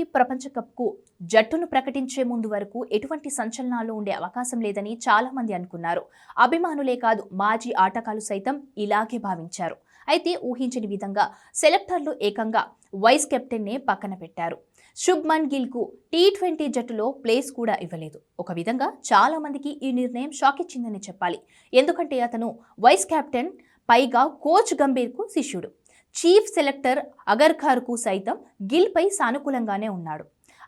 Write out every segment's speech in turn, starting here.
Twenty ప్రపంచ కప్కు జట్టును ప్రకటించే ముందు వరకు ఎటువంటి సంచలనాలు ఉండే అవకాశం లేదని చాలా మంది అనుకున్నారు. అభిమానులే కాదు మాజీ ఆటగాళ్ళు సైతం ఇలాగే భావించారు. అయితే ఊహించని విధంగా సెలెక్టర్లు ఏకంగా వైస్ కెప్టెన్నే పక్కన పెట్టారు. శుభ్మన్ గిల్కు టీ ట్వంటీ జట్టులో ప్లేస్ కూడా ఇవ్వలేదు. ఒక విధంగా చాలా మందికి ఈ నిర్ణయం షాక్ ఇచ్చిందని చెప్పాలి. ఎందుకంటే అతను వైస్ కెప్టెన్ పైగా కోచ్ గంభీర్కు శిష్యుడు. చీఫ్ సెలెక్టర్ అగర్ఖార్కు సైతం గిల్పై సానుకూలంగానే ఉన్నాడు.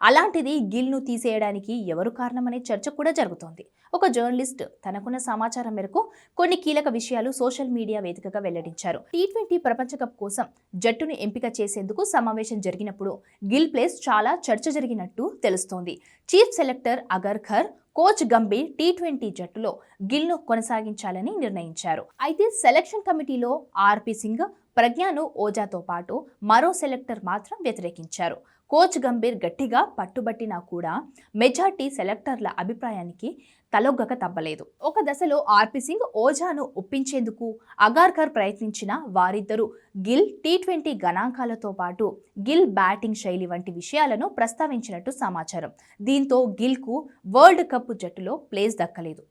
అలాంటిది గిల్ను తీసేయడానికి ఎవరు కారణమనే చర్చ కూడా జరుగుతోంది. ఒక జర్నలిస్ట్ తనకున్న సమాచారం మేరకు కొన్ని కీలక విషయాలు సోషల్ మీడియా వేదికగా వెల్లడించారు. టీ ట్వంటీ ప్రపంచ కప్ కోసం జట్టును ఎంపిక చేసేందుకు సమావేశం జరిగినప్పుడు గిల్ ప్లేస్ చాలా చర్చ జరిగినట్టు తెలుస్తోంది. Chief selector Agarkar coach Gambhir T twenty జట్టులో గిల్ను కొనసాగించాలని నిర్ణయించారు. అయితే సెలక్షన్ కమిటీలో ఆర్పి సింగ్ ప్రజ్ఞాను ఓజాతో పాటు మరో సెలెక్టర్ మాత్రం వ్యతిరేకించారు. కోచ్ గంభీర్ గట్టిగా పట్టుబట్టినా కూడా మెజార్టీ సెలెక్టర్ల అభిప్రాయానికి తలొగ్గక తప్పలేదు ఒక దశలో ఆర్పి సింగ్ ఓజాను ఒప్పించేందుకు అగార్కర్ ప్రయత్నించిన వారిద్దరూ గిల్ టీ ట్వంటీ గణాంకాలతో పాటు గిల్ బ్యాటింగ్ శైలి వంటి విషయాలను ప్రస్తావించినట్టు సమాచారం. దీంతో గిల్కు వరల్డ్ కప్ జట్టులో ప్లేస్ దక్కలేదు.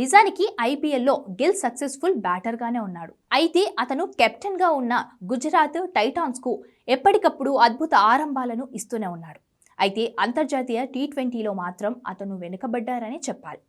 నిజానికి ఐపీఎల్లో గిల్ సక్సెస్ఫుల్ బ్యాటర్గానే ఉన్నాడు. అయితే అతను కెప్టెన్గా ఉన్న గుజరాత్ టైటాన్స్కు ఎప్పటికప్పుడు అద్భుత ఆరంభాలను ఇస్తూనే ఉన్నాడు. అయితే అంతర్జాతీయ టీ ట్వంటీలో మాత్రం అతను వెనుకబడ్డారని చెప్పాలి.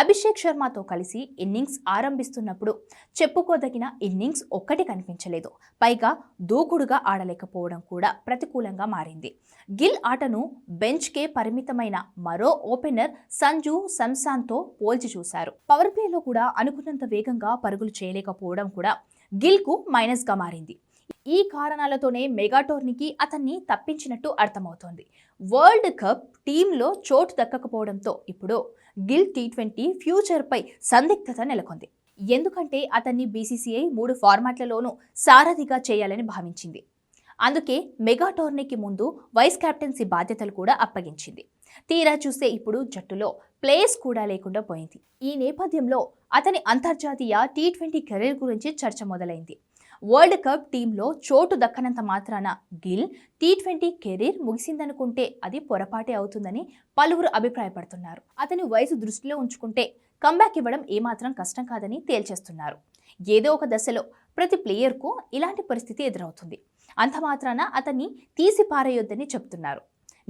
అభిషేక్ శర్మతో కలిసి ఇన్నింగ్స్ ఆరంభిస్తున్నప్పుడు చెప్పుకోదగిన ఇన్నింగ్స్ ఒక్కటి కనిపించలేదు. పైగా దూకుడుగా ఆడలేకపోవడం కూడా ప్రతికూలంగా మారింది. గిల్ ఆటను బెంచ్కే పరిమితమైన మరో ఓపెనర్ సంజు సంసాన్తో పోల్చి చూశారు. పవర్ ప్లేలో కూడా అనుకున్నంత వేగంగా పరుగులు చేయలేకపోవడం కూడా గిల్కు మైనస్గా మారింది. ఈ కారణాలతోనే మెగాటోర్నీకి అతన్ని తప్పించినట్టు అర్థమవుతోంది. వరల్డ్ కప్ టీంలో చోటు దక్కకపోవడంతో ఇప్పుడు గిల్ టీ ట్వంటీ ఫ్యూచర్పై సందిగ్ధత నెలకొంది. ఎందుకంటే అతన్ని బీసీసీఐ మూడు ఫార్మాట్లలోనూ సారథిగా చేయాలని భావించింది. అందుకే మెగా టోర్నీకి ముందు వైస్ కెప్టెన్సీ బాధ్యతలు కూడా అప్పగించింది. తీరా చూస్తే ఇప్పుడు జట్టులో ప్లేస్ కూడా లేకుండా పోయింది. ఈ నేపథ్యంలో అతని అంతర్జాతీయ టీ ట్వంటీ కెరీర్ గురించి చర్చ మొదలైంది. వరల్డ్ కప్ టీంలో చోటు దక్కనంత మాత్రాన గిల్ టీ ట్వంటీ కెరీర్ ముగిసిందనుకుంటే అది పొరపాటే అవుతుందని పలువురు అభిప్రాయపడుతున్నారు. అతని వయసు దృష్టిలో ఉంచుకుంటే కంబ్యాక్ ఇవ్వడం ఏమాత్రం కష్టం కాదని తేల్చేస్తున్నారు. ఏదో ఒక దశలో ప్రతి ప్లేయర్కు ఇలాంటి పరిస్థితి ఎదురవుతుంది. అంత మాత్రాన అతన్ని తీసి పారేయొద్దని చెప్తున్నారు.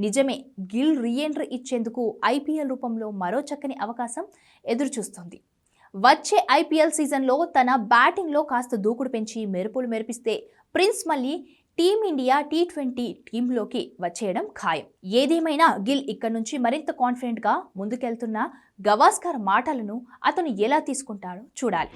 నిజమే గిల్ రీఎంట్రీ ఇచ్చేందుకు ఐపీఎల్ రూపంలో మరో చక్కని అవకాశం ఎదురుచూస్తోంది. వచ్చే ఐపీఎల్ సీజన్లో తన బ్యాటింగ్లో కాస్త దూకుడు పెంచి మెరుపులు మెరిపిస్తే ప్రిన్స్ మళ్ళీ టీమిండియా టీ ట్వంటీ టీంలోకి వచ్చేయడం ఖాయం. ఏదేమైనా గిల్ ఇక్కడ నుంచి మరింత కాన్ఫిడెంట్గా ముందుకెళ్తున్న గవాస్కర్ మాటలను అతను ఎలా తీసుకుంటాడో చూడాలి.